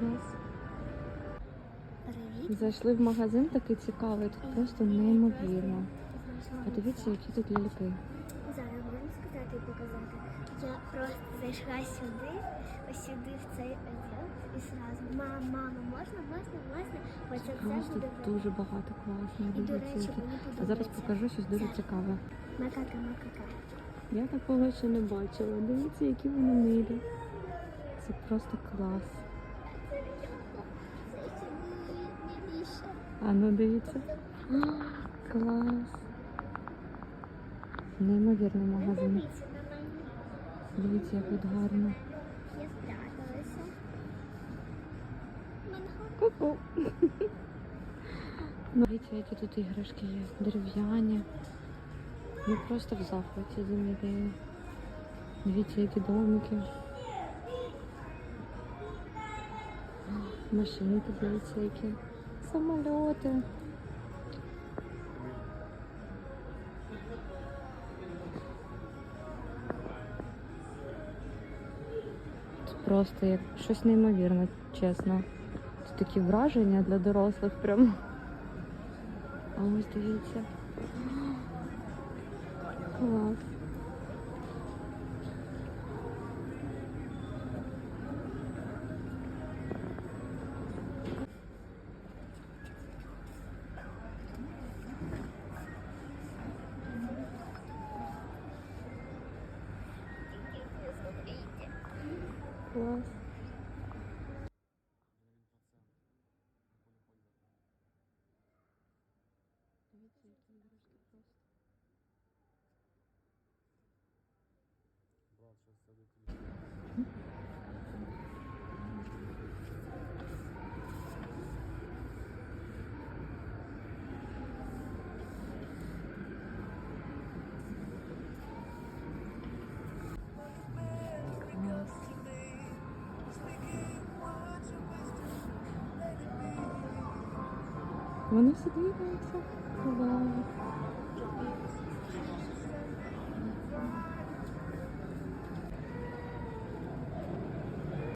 Клас. Привіт. Зайшли в магазин такий цікавий, тут просто неймовірно. Подивіться, які тут ляльки. Зараз можна сказати і показати. Я просто зайшла сюди, ось сюди в цей відділ і сразу мама, мама, можна, можна, можна. Оце все Просто буде. дуже багато класних. І, до речі, мені А зараз подобається. покажу щось дуже цікаве. Макака, макака. Я такого ще не бачила. Дивіться, які вони милі. Це просто клас. А ну дивіться. Клас. Неймовірний магазин. Дивіться як тут гарно. Я спряталася. Ку-ку. Ну, Дивіться, які тут іграшки є. Дерев'яні. Ми просто в захваті з ідеєю. Дивіться, які домики. Машинки, дивіться, які. Самольоти. Це просто як щось неймовірне, чесно. Це такі враження для дорослих прям. А ось дивіться. Клас. Клас. Вони всі дивляться.